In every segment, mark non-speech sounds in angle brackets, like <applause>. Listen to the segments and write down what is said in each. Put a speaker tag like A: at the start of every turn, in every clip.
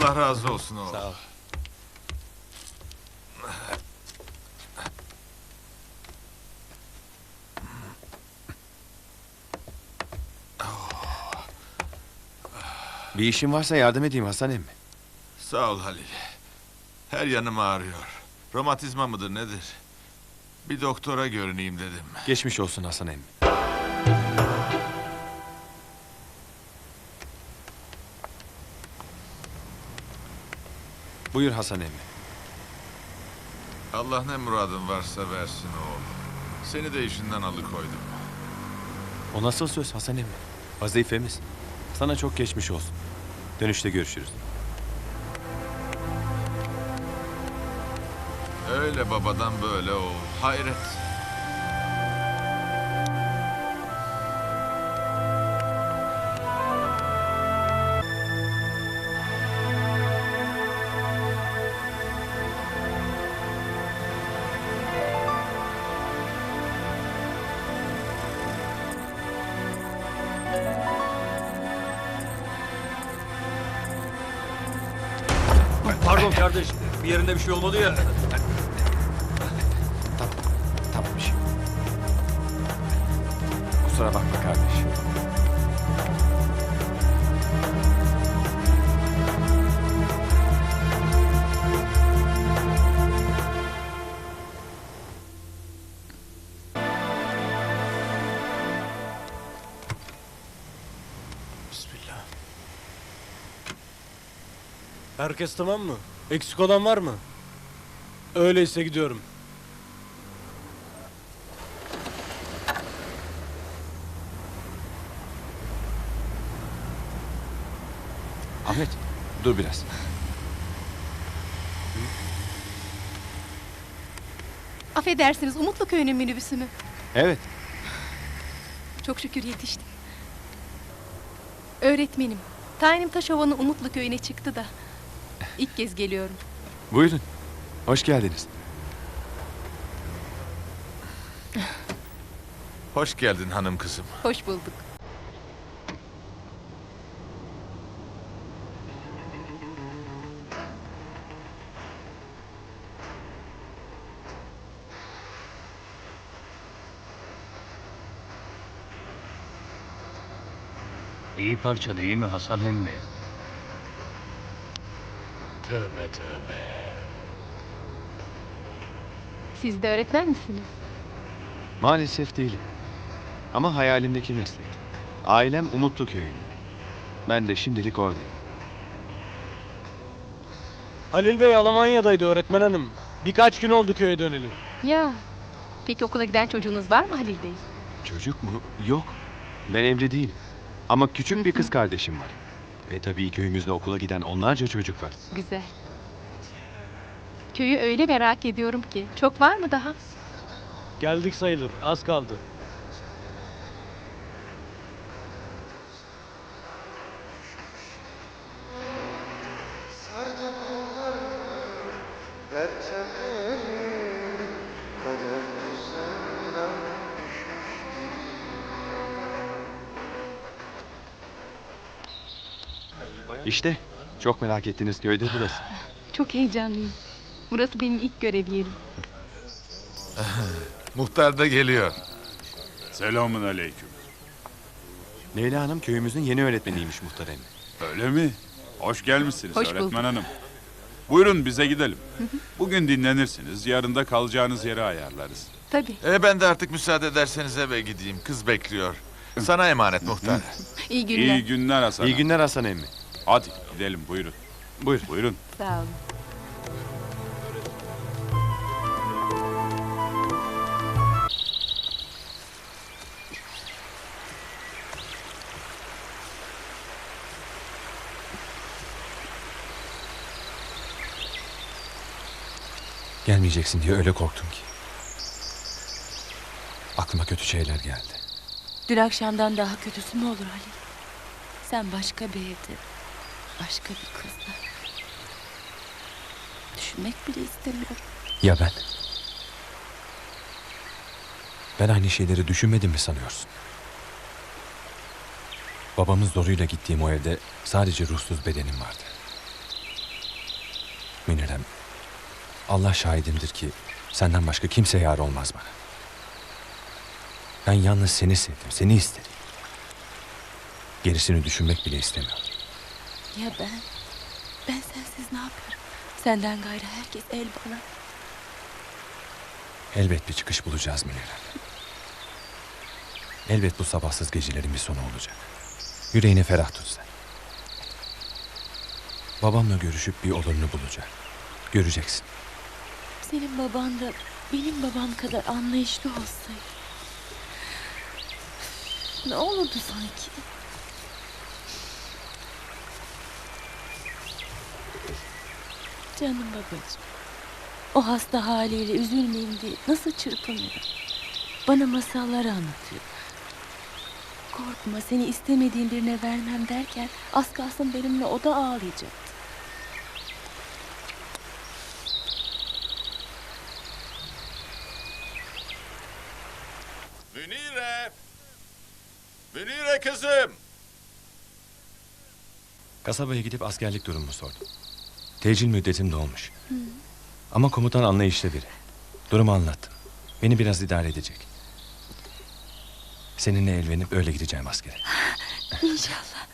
A: Allah razı olsun oğlum.
B: Sağ ol. Bir işin varsa yardım edeyim Hasan emmi.
A: Sağ ol Halil. Her yanım ağrıyor. Romatizma mıdır nedir? Bir doktora görüneyim dedim.
B: Geçmiş olsun Hasan emmi. Buyur Hasan emmi.
A: Allah ne muradın varsa versin oğlum. Seni de işinden alıkoydum.
B: O nasıl söz Hasan emmi? Vazifemiz. Sana çok geçmiş olsun. Dönüşte görüşürüz.
A: Öyle babadan böyle oğul. Hayret.
C: Pardon kardeş, bir yerinde bir şey olmadı ya.
B: Tamam bir şey. yok. Kusura bakma kardeş.
A: Bismillah.
C: Herkes tamam mı? Eksik olan var mı? Öyleyse gidiyorum.
B: Ahmet dur biraz.
D: Affedersiniz Umutlu Köyü'nün minibüsü mü?
B: Evet.
D: Çok şükür yetiştim. Öğretmenim. Tayinim Taşova'nın Umutlu Köyü'ne çıktı da. İlk kez geliyorum.
B: Buyurun. Hoş geldiniz.
A: Hoş geldin hanım kızım.
D: Hoş bulduk.
E: İyi parça değil mi Hasan emmi? Tövbe tövbe.
D: Siz de öğretmen misiniz?
B: Maalesef değilim. Ama hayalimdeki meslek. Ailem Umutlu Köyü. Ben de şimdilik oradayım.
C: Halil Bey Almanya'daydı öğretmen hanım. Birkaç gün oldu köye döneli.
D: Ya. Peki okula giden çocuğunuz var mı Halil Bey?
B: Çocuk mu? Yok. Ben evli değilim. Ama küçük bir kız kardeşim var. Ve tabii köyümüzde okula giden onlarca çocuk var.
D: Güzel. Köyü öyle merak ediyorum ki. Çok var mı daha?
C: Geldik sayılır, az kaldı.
B: İşte çok merak ettiğiniz köyde burası.
D: Çok heyecanlıyım. Burası benim ilk görev yerim. <laughs>
A: Muhtar da geliyor.
F: Selamun aleyküm.
B: Leyla Hanım köyümüzün yeni öğretmeniymiş muhtar emmi.
F: Öyle mi? Hoş gelmişsiniz
D: Hoş
F: öğretmen
D: bulduk.
F: hanım. Buyurun bize gidelim. Bugün dinlenirsiniz. Yarın da kalacağınız yeri ayarlarız.
D: Tabii.
A: E ben de artık müsaade ederseniz eve gideyim. Kız bekliyor. Sana emanet muhtar.
D: İyi günler.
F: İyi günler Hasan.
B: İyi günler Hasan emmi.
F: Hadi gidelim buyurun.
B: Buyur.
F: Buyurun.
D: Sağ olun.
B: Gelmeyeceksin diye öyle korktum ki. Aklıma kötü şeyler geldi.
G: Dün akşamdan daha kötüsü mü olur Halil? Sen başka bir evde, başka bir kızla. Düşünmek bile istemiyorum.
B: Ya ben? Ben aynı şeyleri düşünmedim mi sanıyorsun? Babamın zoruyla gittiğim o evde sadece ruhsuz bedenim vardı. Münirem, Allah şahidimdir ki senden başka kimse yar olmaz bana. Ben yalnız seni sevdim, seni istedim. Gerisini düşünmek bile istemiyorum.
G: Ya ben? Ben sensiz ne yaparım? Senden gayrı herkes el bana.
B: Elbet bir çıkış bulacağız Münirem. Elbet bu sabahsız gecelerin bir sonu olacak. Yüreğini ferah tut sen. Babamla görüşüp bir olurunu bulacak. Göreceksin.
G: Senin baban da benim babam kadar anlayışlı olsaydı. Ne olurdu sanki? Canım babacığım. O hasta haliyle üzülmeyin diye nasıl çırpınıyor. Bana masallar anlatıyor. Korkma seni istemediğim birine vermem derken az kalsın benimle o da ağlayacaktı.
A: Münire! Münire kızım!
B: Kasabaya gidip askerlik durumumu sordum. Tecil müddetim dolmuş. Ama komutan anlayışlı biri. Durumu anlattım. Beni biraz idare edecek. Seninle evlenip öyle gideceğim askere. <laughs>
G: İnşallah.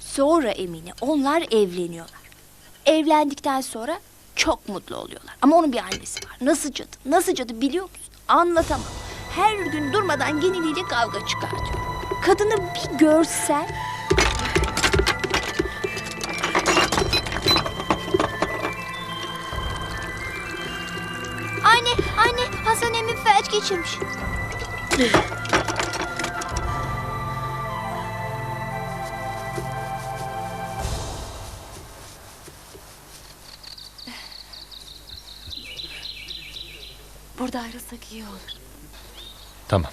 H: Sonra Emine onlar evleniyorlar. Evlendikten sonra çok mutlu oluyorlar. Ama onun bir annesi var. Nasıl cadı? Nasıl cadı biliyor musun? Anlatamam. Her gün durmadan geneliyle kavga çıkartıyor. Kadını bir görsen... Anne, anne Hasan emmi felç geçirmiş.
G: Burada ayrılsak iyi olur.
B: Tamam.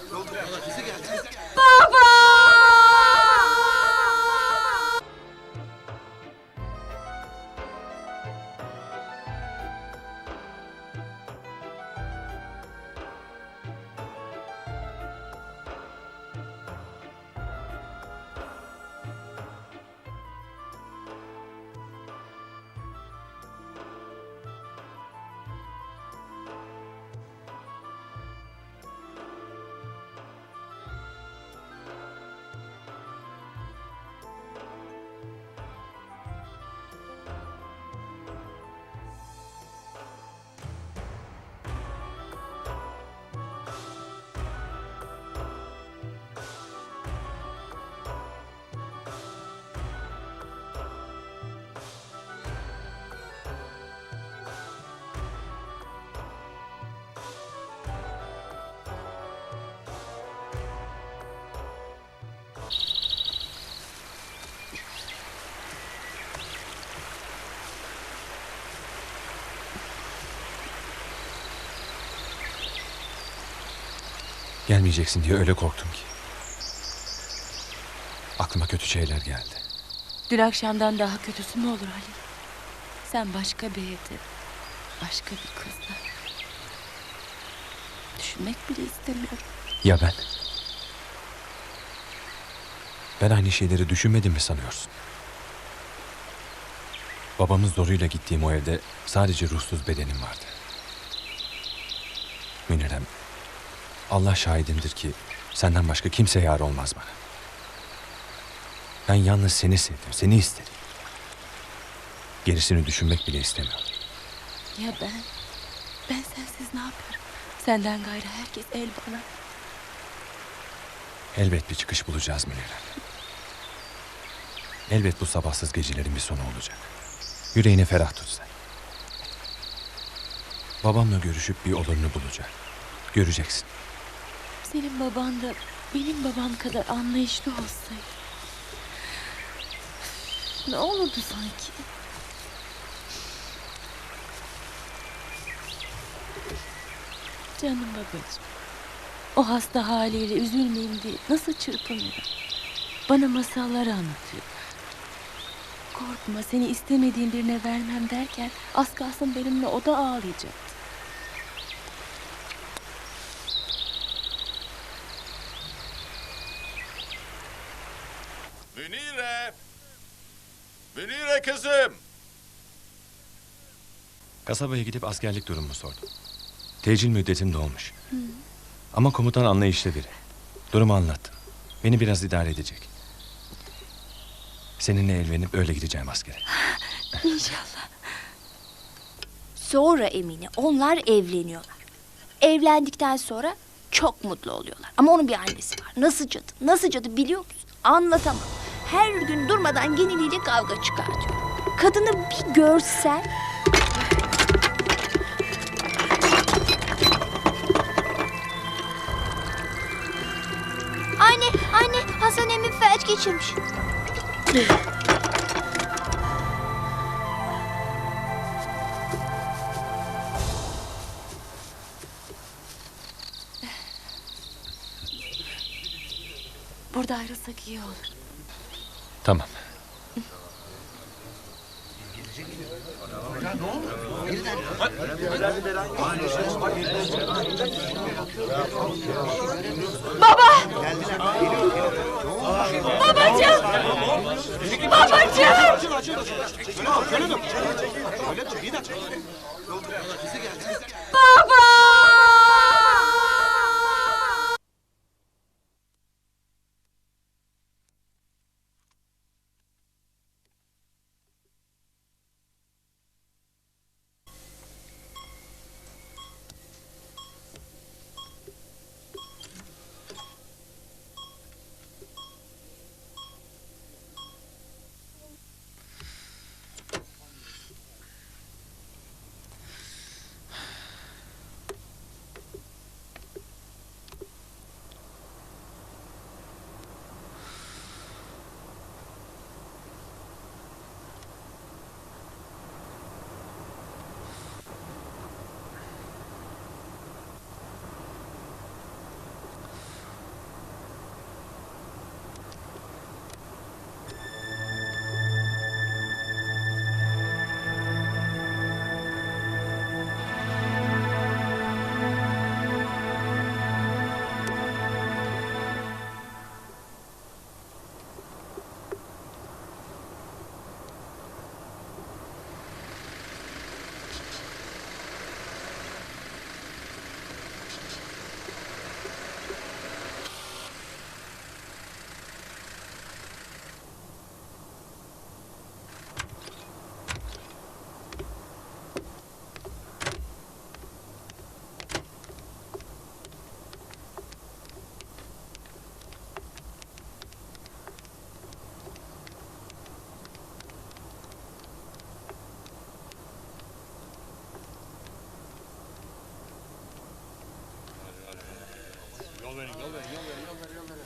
B: Gelmeyeceksin diye öyle korktum ki. Aklıma kötü şeyler geldi.
G: Dün akşamdan daha kötüsü mü olur Ali? Sen başka bir evde, başka bir kızla. Düşünmek bile istemiyorum.
B: Ya ben? Ben aynı şeyleri düşünmedim mi sanıyorsun? Babamın zoruyla gittiğim o evde sadece ruhsuz bedenim vardı. Münirem, Allah şahidimdir ki senden başka kimse yar olmaz bana. Ben yalnız seni sevdim, seni istedim. Gerisini düşünmek bile istemiyorum.
G: Ya ben? Ben sensiz ne yaparım? Senden gayrı herkes el bana.
B: Elbet bir çıkış bulacağız Münirem. Elbet bu sabahsız gecelerin bir sonu olacak. Yüreğini ferah tut sen. Babamla görüşüp bir olurunu bulacak. Göreceksin.
G: Senin baban da benim babam kadar anlayışlı olsaydı. Ne olurdu sanki? Canım babacığım. O hasta haliyle üzülmeyin diye nasıl çırpınıyor. Bana masallar anlatıyor. Korkma seni istemediğim birine vermem derken az kalsın benimle o da ağlayacaktı.
A: Münire! Münire kızım!
B: Kasabaya gidip askerlik durumumu sordum. Tecil müddetim dolmuş. Ama komutan anlayışlı biri. Durumu anlattım. Beni biraz idare edecek. Seninle evlenip öyle gideceğim askere. <laughs>
G: İnşallah.
H: Sonra Emine onlar evleniyorlar. Evlendikten sonra çok mutlu oluyorlar. Ama onun bir annesi var. Nasıl cadı? Nasıl cadı biliyor musun? Anlatamam. Her gün durmadan geneliyle kavga çıkartıyor. Kadını bir görsen... Hans annemi felç geçirmiş.
G: Burada ayrılsak iyi olur.
B: Tamam. Baba! Babacığım! Babacığım! Öyle dur, öyle dur. Bir dakika. Bizi geldi. verin, yol verin, yol verin, yol verin, yol verin.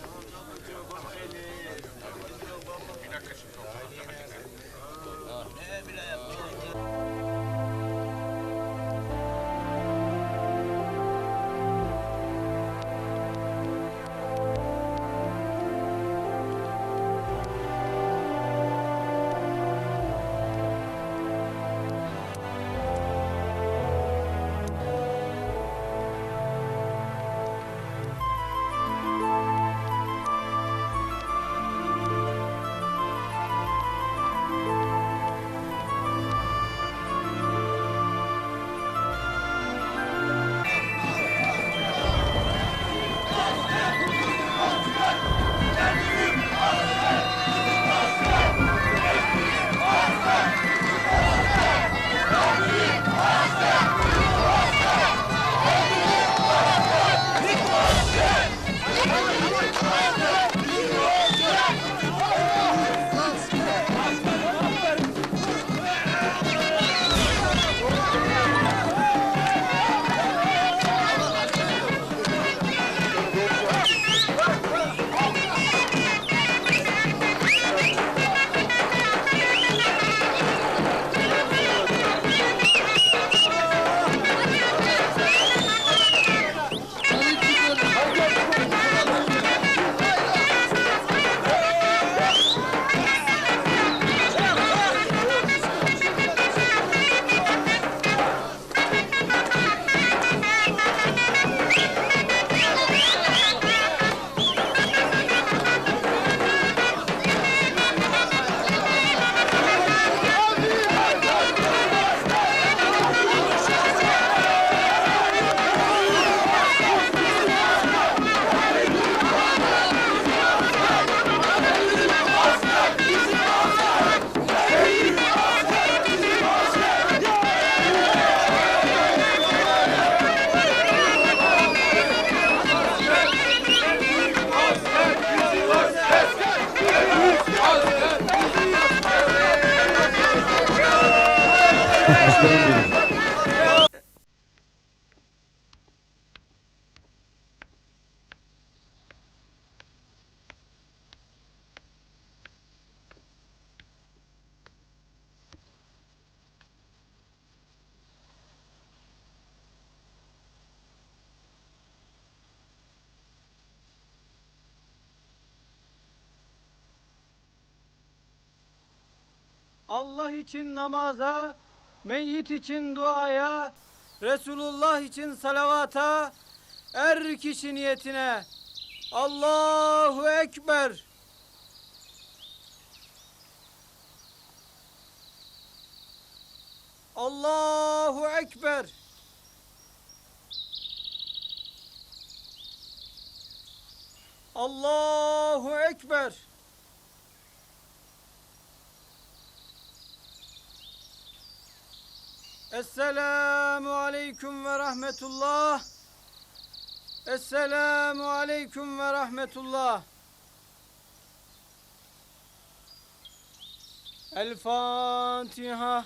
I: Allah için namaza, meyyit için duaya, Resulullah için salavata, er kişi niyetine. Allahu Ekber. Allahu Ekber. Allahu Ekber. Esselamu aleyküm ve rahmetullah. Esselamu aleyküm ve rahmetullah. El Fatiha.